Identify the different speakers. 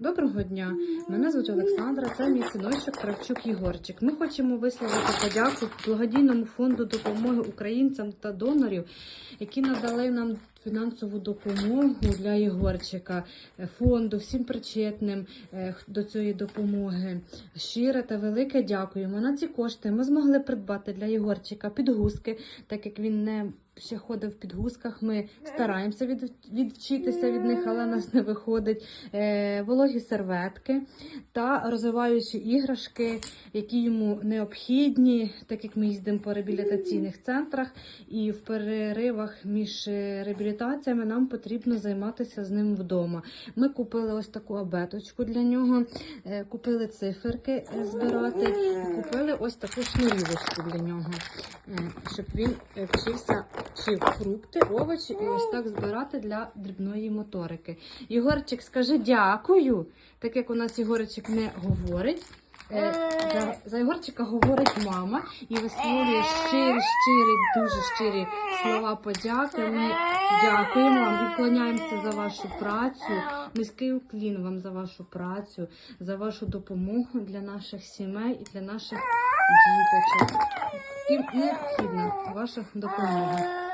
Speaker 1: Доброго дня! Мене звуть Олександра, це мій синочок Кравчук Єгорчик. Ми хочемо висловити подяку благодійному фонду допомоги українцям та донорів, які надали нам фінансову допомогу для Єгорчика, е, фонду, всім причетним е, до цієї допомоги. Щире та велике дякуємо. На ці кошти ми змогли придбати для Єгорчика підгузки, так як він не ще ходив в підгузках. Ми стараємося від, відвчитися від них, але нас не виходить. Е, вологі серветки та розвиваючі іграшки, які йому необхідні, так як ми їздимо по реабілітаційних центрах, і в переривах між е, реабілітаціями нам потрібно займатися з ним вдома. Ми купили ось таку абеточку для нього, е, купили циферки е, збирати, купили ось таку шнурівочку для нього, е, щоб він е, вчився вчив фрукти, овочі і ось так збирати для дрібної моторики. Єгорчик, скажи дякую, так як у нас Єгорчик не говорить. Е, За, за Єгорчика говорить мама і висловлює щирі, щирі, дуже щирі слова подяки. Ми дякуємо вам і вклоняємося за вашу працю. Низький уклін вам за вашу працю, за вашу допомогу для наших сімей і для наших діточок. І необхідна ваша допомога.